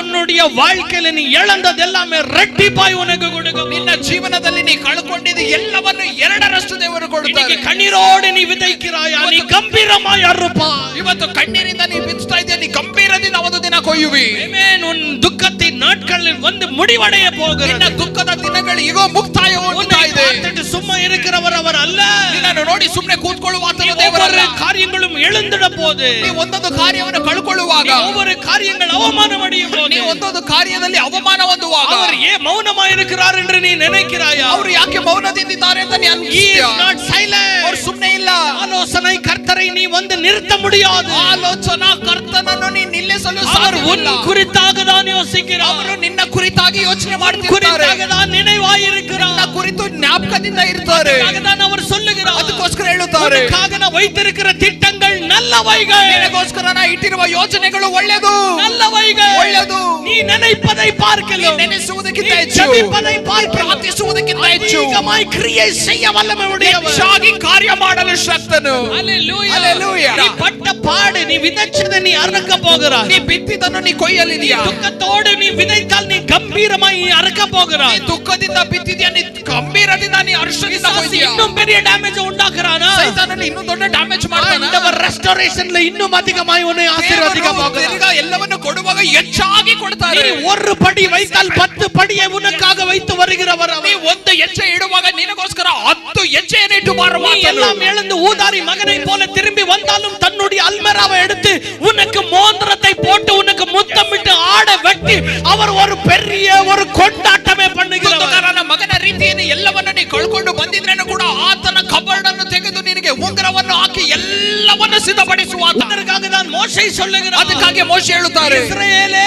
உன்னுடைய வாழ்க்கையில நீ இழந்தது எல்லாமே ரெட்டிப்பாய் உனக்கு கொடுக்கும் ನಿನ್ನ ಜೀವನದಲ್ಲಿ ನೀ ಕಳ್ಕೊಂಡಿದ್ದು ಎಲ್ಲವನ್ನು ಎರಡರಷ್ಟು ದೇವರು ಕೊಡುತ್ತಾರೆ இன்னைக்கு கண்ணீரோடு நீ விதைக்கிறாயா நீ கம்பீரமாய் அறுப்பாய் ಇವತ್ತು ಕಣ್ಣೀರಿಂದ ನೀ ಬಿಚ್ಚುತ್ತಾ ಇದೆಯಾ ನೀ ಗಂಭೀರದಿಂದ ಒಂದು ದಿನ ಕೊಯ್ಯುವಿ ஆமென். உன் துக்கத்தின் நாட்களில் வந்து முடிவடைய ನಿನ್ನ போகிறது ದುಃಖದ ದಿನಗಳು ಈಗ ಮುಕ್ತಾಯವಾಗುತ್ತಾ உன்னை ಇದೆ பார்த்துட்டு சும்மா இருக்கிறவர் அவர் அல்ல ನಿನ್ನನ್ನು ನೋಡಿ ಸುಮ್ಮನೆ ಕೂತ್ಕೊಳ್ಳುವ ಆತನು ஒவ்வொரு ದೇವರಲ್ಲ காரியங்களும் எழுந்திட போது ನೀ ಒಂದೊಂದು ಕಾರ್ಯವನ್ನು ಕಳ್ಕೊಳ್ಳುವಾಗ ஒவ்வொரு காரியங்கள் அவமானம் அடையும் போது ಪ್ರತಿಯೊಂದೊಂದು ಕಾರ್ಯದಲ್ಲಿ ಅವಮಾನ ಹೊಂದುವಾಗ ಅವರು ಏ ಮೌನವಾಗಿರುತ್ತಾರೆ ಎಂದು ನೀ ನೆನಪಿರಾಯ ಅವರು ಯಾಕೆ ಮೌನದಿಂದಿದ್ದಾರೆ ಅಂತ ನಾನು ಈ ಸೈಲೆಂಟ್ ಅವರು ಸುಮ್ಮನೆ ಇಲ್ಲ ಆಲೋಚನೆ ಕರ್ತರೈ ನೀ ಒಂದು ನಿರ್ತ ಮುಡಿಯಾದ ಆಲೋಚನಾ ಕರ್ತನನ್ನು ನೀ ನಿಲ್ಲಿಸಲು ಅವರು ಒಂದು ಕುರಿತಾಗ ನಾನು ಯೋಚಿಸಿರೋ ಅವರು ನಿನ್ನ ಕುರಿತಾಗಿ ಯೋಚನೆ ಮಾಡುತ್ತಿದ್ದಾರೆ ಕುರಿತಾಗ ನಾನು ನೆನವಾಯಿರುತ್ತಾರೆ ಕುರಿತು ಜ್ಞಾಪಕದಿಂದ ಇರ್ತಾರೆ ಅದಕ್ಕಾಗಿ ನಾನು ಅವರು ಸೊಲ್ಲುಗಿರೋ ಅದಕ್ಕೋಸ್ಕರ ಹೇಳುತ್ತಾರೆ ಅದಕ್ಕಾಗಿ ನಾನು ವೈದ್ಯರಿಕರ ತಿಟ್ಟಂಗಳು நல்லவைகள் ನಿನಗೋಸ್ಕರ ನಾ ಇಟ್ಟಿರುವ ಯೋಜನೆಗಳು ಒಳ್ಳೆಯದು நல்லவைகள் ಒಳ್ಳೆಯದು நீ நினைப்பதை ನೀ பார்க்கலாம் ನೆನೆಸುವುದಕ್ಕಿಂತ நீ ಹೆಚ್ಚು ஜெபிப்பதை பார்க்கலாம் ಪ್ರಾರ್ಥಿಸುವುದಕ್ಕಿಂತ ಹೆಚ್ಚು அதிகமாய் கிரியை செய்ய வல்லமை உடையவர் ಹೆಚ್ಚಾಗಿ ಕಾರ್ಯ ಮಾಡಲು ಶಕ್ತನು Hallelujah. Hallelujah. நீ பட்ட பாடு நீ விதைச்சதை நீ அறுக்க போகிறாய் ನೀ ಬಿತ್ತಿದ್ದನ್ನು ನೀ ಕೊಯ್ಯಲಿದೆಯಾ துக்கத்தோடு நீ விதைத்தால் நீ கம்பீரமாய் நீ அறுக்க ನೀ போகிறாய் ದುಃಖದಿಂದ ಬಿತ್ತಿದ್ಯಾ ನೀ ಗಂಭೀರದಿಂದ ನೀ ಹರ್ಷದಿಂದ பிசாசு ಕೊಯ್ದಿಯಾ இன்னும் பெரிய டேமேஜ் உண்டாக்குறானா ಸೈತಾನನು ಇನ್ನೂ ದೊಡ್ಡ ಡ್ಯಾಮೇಜ್ ಮಾಡ್ತಾನ ஆண்டவர் ரெஸ்டோரேஷன்ல இன்னும் அதிகமாய் உன்னை ஆசீர்வதிக்க ದೇವರು போகிறார் ತಿರ್ಗಾ ಎಲ್ಲವನ್ನು ಕೊಡುವಾಗ ಹೆಚ್ಚಾಗಿ ಕೊಡ್ತಾರೆ நீ ஒரு படி வைத்தால் பத்து படியை உனக்காக வைத்து வருகிறவர் ನೀ அவர். ಒಂದು ಹೆಜ್ಜೆ ಇಡುವಾಗ ನಿನಗೋಸ್ಕರ ಹತ್ತು ಹೆಜ್ಜೆಯನ್ನು ಇಟ್ಟು ಮಾರುವ நீ எல்லாம் இழந்து ஊதாரி மகனை போல திரும்பி வந்தாலும் தன்னுடைய அல்மராவை எடுத்து உனக்கு மோந்திரத்தை போட்டு உனக்கு முத்தமிட்டு ஆட வெட்டி அவர் ஒரு பெரிய ஒரு கொண்டாட்டமே பண்ணுகிறவர் ಕುಂದುಕಾರನ ಮಗನ ರೀತಿಯನ್ನು ಎಲ್ಲವನ್ನು ನೀ ಕಳ್ಕೊಂಡು ಬಂದಿದ್ರೇನು ಕೂಡ ಆತನ ಕಬರ್ಡ್ ಅನ್ನು ತೆಗೆದು ನಿನಗೆ ಉಂಗುರವನ್ನು ಹಾಕಿ ಎಲ್ಲವನ್ನು ಸಿದ್ಧಪಡಿಸುವ ಆತ. அதற்காக தான் மோசை சொல்லுகிறார் ಅದಕ್ಕಾಗಿ ಮೋಶೆ ಹೇಳುತ್ತಾರೆ இஸ்ரவேலே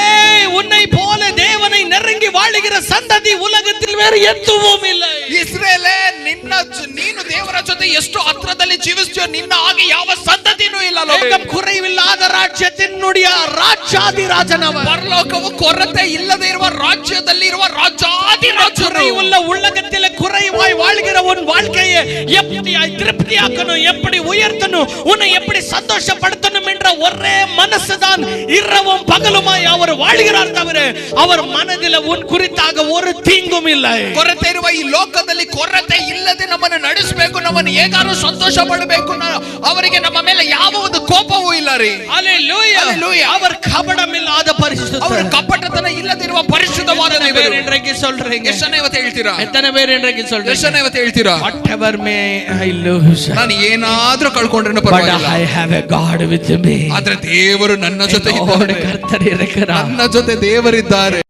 உன்னை போல தேவனை நெருங்கி வாழுகிற சந்ததி உலகத்தில் வேறு எதுவும் இல்லை ಇಸ್ರೇಲೇ ನಿನ್ನ ಜ- ನೀನು ದೇವರ ಜೊತೆ ಎಷ್ಟು ಹತ್ರದಲ್ಲಿ ಜೀವಿಸ್ತೀಯೋ ನಿನ್ನ ಹಾಗೆ ಯಾವ ಸಂತತಿನೂ ಇಲ್ಲ ಲೋಕ. லோகம் குறைவில்லாத ராஜ்யத்தினுடைய ராஜாதி ராஜனவர் ಪರಲೋಕವು ಕೊರತೆ ಇಲ್ಲದೆ ಇರುವ ರಾಜ್ಯದಲ್ಲಿ ಇರುವ ರಾಜಾದಿ ರಾಜರು குறைவுள்ள உலகத்தில குறைவாய் வாழ்கிற உன் வாழ்க்கையை எப்படியாய் திருப்தியாக்கணும் எப்படி உயர்த்தணும் உன்னை எப்படி சந்தோஷப்படுத்தணும் என்ற ஒரே மனசுதான் இரவும் பகலுமாய் அவர் வாழ்கிறார் தவிர அவர் மனதில் உன் குறித்தாக ஒரு தீங்கும் இல்லை ಕೊರತೆ ಇರುವ ಈ ಲೋಕದಲ್ಲಿ ಕೊರತೆ ಇಲ್ಲದೆ ನಮ್ಮನ್ನು ನಡೆಸಬೇಕು ನಮ್ಮನ್ನು ಹೇಗಾರು ಸಂತೋಷ ಪಡಬೇಕು ನ- ಅವರಿಗೆ ನಮ್ಮ ಮೇಲೆ ಯಾವ ಒಂದು ಕೋಪವೂ ಇಲ್ಲ ರೀ Hallelujah. Hallelujah. அவர் கபடம் இல்லாத ಅವರು ಕಪಟತನ ಇಲ್ಲದಿರುವ ಪರಿಶುದ್ಧವಾದ ದೇವರು ಇನ್ರೆಗೆ ಸೊಲ್ರೇಂಗೆ ಯಶನೇವತೆ ಹೇಳ್ತೀರಾ ಎತ್ತನೆ ಬೇರೆ ಇನ್ರೆಗೆ ಸೊಲ್ರೆ ಯಶನೇವತೆ ಹೇಳ್ತೀರಾ whatever may I lose ನಾನು ಏನಾದರೂ ಕಳ್ಕೊಂಡ್ರೆ ಪರವಾಗಿಲ್ಲ I have a god with me ಆದ್ರೆ ದೇವರು ನನ್ನ ಜೊತೆ ಇದ್ದಾರೆ ಕರ್ತರಿರಕರ ನನ್ನ ಜೊತೆ ದೇವರಿದ್ದಾರೆ